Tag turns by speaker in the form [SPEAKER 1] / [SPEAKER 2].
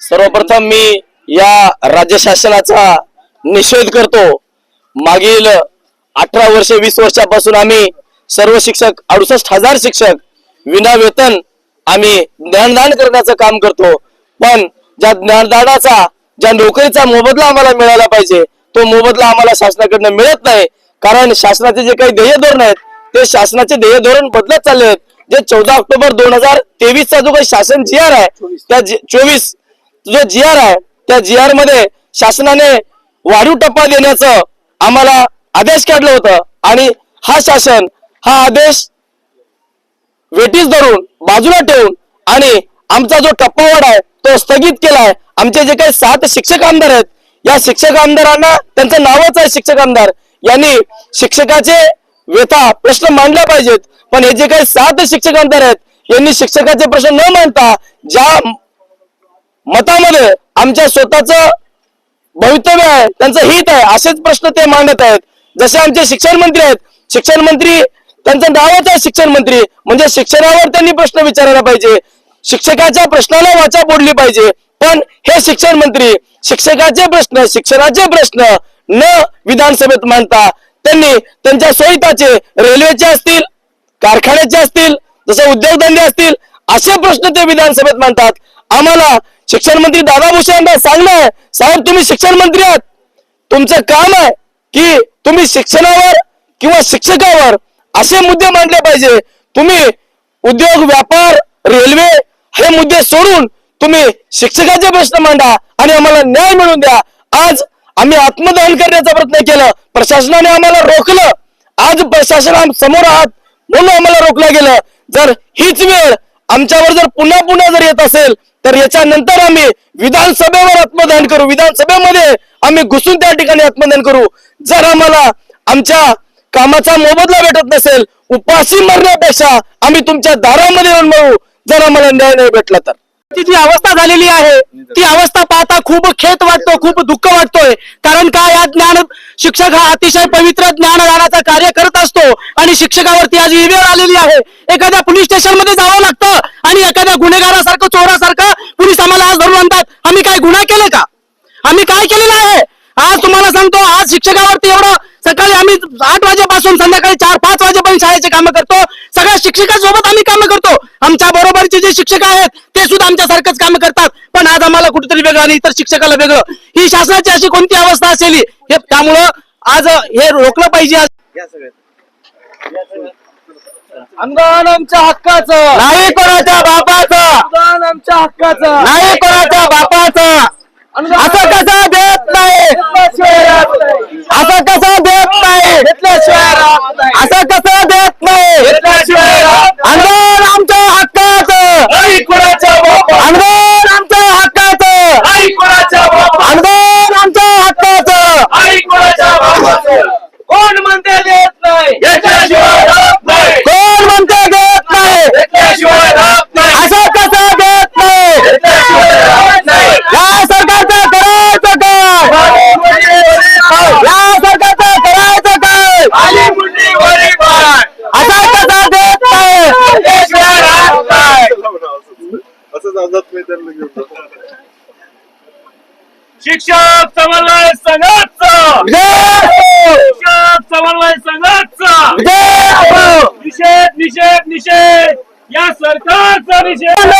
[SPEAKER 1] सर्वप्रथम मी या राज्य शासनाचा निषेध करतो. मागील अठरा वर्षे वीस वर्षापासून आम्ही सर्व शिक्षक अडुसष्ट हजार शिक्षक विना वेतन आम्ही ज्ञानदान करण्याचं काम करतो. पण ज्या ज्ञानदानाचा ज्या नोकरीचा मोबदला आम्हाला मिळाला पाहिजे तो मोबदला आम्हाला शासनाकडनं मिळत नाही. कारण शासनाचे जे काही ध्येय धोरण आहेत ते शासनाचे ध्येय धोरण बदलत चालले आहेत. जे चौदा ऑक्टोबर दोन हजार तेवीस चा जो काही शासन जी आर आहे त्या चोवीस जो जी आर आहे त्या जी आरमध्ये शासनाने वाढीव टप्पा देण्याचं आम्हाला आदेश काढलं होतं. आणि हा शासन हा आदेश वेटीस धरून बाजूला ठेवून आणि आमचा जो टप्पावाढ आहे तो स्थगित केलाय. आमचे जे काही सात शिक्षक आमदार आहेत या शिक्षक आमदारांना त्यांचं नावच आहे शिक्षक आमदार. यांनी शिक्षकाचे व्यथा प्रश्न मांडले पाहिजेत. पण हे जे काही सात शिक्षक आमदार आहेत यांनी शिक्षकाचे प्रश्न न मांडता ज्या मतामध्ये आमच्या स्वतःच भवितव्य आहे त्यांचं हित आहे असेच प्रश्न ते मांडत आहेत. जसे आमचे शिक्षण मंत्री आहेत शिक्षण मंत्री त्यांचं नावच आहे शिक्षण मंत्री. म्हणजे शिक्षणावर त्यांनी प्रश्न विचारायला पाहिजे. शिक्षकाच्या प्रश्नाला वाचा बोडली पाहिजे. पण हे शिक्षण मंत्री शिक्षकाचे प्रश्न शिक्षणाचे प्रश्न न विधानसभेत मांडता त्यांनी त्यांच्या सोयीताचे रेल्वेचे असतील कारखान्याचे असतील जसे उद्योगधंदे असतील असे प्रश्न ते विधानसभेत मांडतात. आम्हाला शिक्षण मंत्री दादा भुसे यांना साहेब तुम्ही शिक्षण मंत्री आहात. तुमचं काम आहे की तुम्ही शिक्षणावर किंवा शिक्षकावर असे मुद्दे मांडले पाहिजे. तुम्ही उद्योग व्यापार रेल्वे हे मुद्दे सोडून तुम्ही शिक्षकाचे प्रश्न मांडा आणि आम्हाला न्याय मिळवून द्या. आज आम्ही आत्मदहन करण्याचा प्रयत्न केला. प्रशासनाने आम्हाला रोखलं. आज प्रशासन समोर आहात म्हणून आम्हाला रोखलं गेलं. जर हीच वेळ आमच्यावर जर पुन्हा पुन्हा जर येत असेल तर याच्यानंतर आम्ही विधानसभेवर आत्मदान करू. विधानसभेमध्ये आम्ही घुसून त्या ठिकाणी आत्मदान करू. जर आम्हाला आमच्या कामाचा मोबदला भेटत नसेल उपाशी मरण्यापेक्षा आम्ही तुमच्या दारामध्ये येऊन मरू. जर आम्हाला न्याय नाही भेटला तर.
[SPEAKER 2] ती जी अवस्था झालेली आहे ती अवस्था पाहता खूप खेत वाटतो खूप दुःख वाटतोय. कारण का या ज्ञान शिक्षक हा अतिशय पवित्र ज्ञानदानाचं कार्य करत असतो. आणि शिक्षकावरती आज ही आलेली आहे. एखाद्या पोलीस स्टेशनमध्ये जावं लागतं. आणि एखाद्या गुन्हेगारासारखं चोरासारखं पोलीस आम्हाला आज धरून आणतात. आम्ही काय गुन्हा केले का? आम्ही काय केलेलं आहे? आज तुम्हाला सांगतो आज शिक्षकावरती एवढं सकाळी आम्ही आठ वाजेपासून संध्याकाळी चार पाच वाजेपर्यंत शाळेचे कामं करतो. सगळ्या शिक्षकांसोबत आम्ही कामं करतो. आमच्या बरोबरचे जे शिक्षक आहेत वेगळं आणि इतर शिक्षकाला वेगळं. ही शासनाची अशी कोणती अवस्था असेल? हे त्यामुळं आज हे रोखलं पाहिजे आज.
[SPEAKER 1] अनुदान आमच्या हक्काचं.
[SPEAKER 2] नाही कोणाच्या बापाचं.
[SPEAKER 1] अनुदान आमच्या हक्काचं.
[SPEAKER 2] नाही कोणाच्या बापाचं. असं कसं देत नाही.
[SPEAKER 3] आझाद मैदानला घेऊन
[SPEAKER 1] शिक्षक समन्वय संघाचा! शिक्षक समन्वय संघाचा! निषेध निषेध निषेध! या सरकारचा निषेध!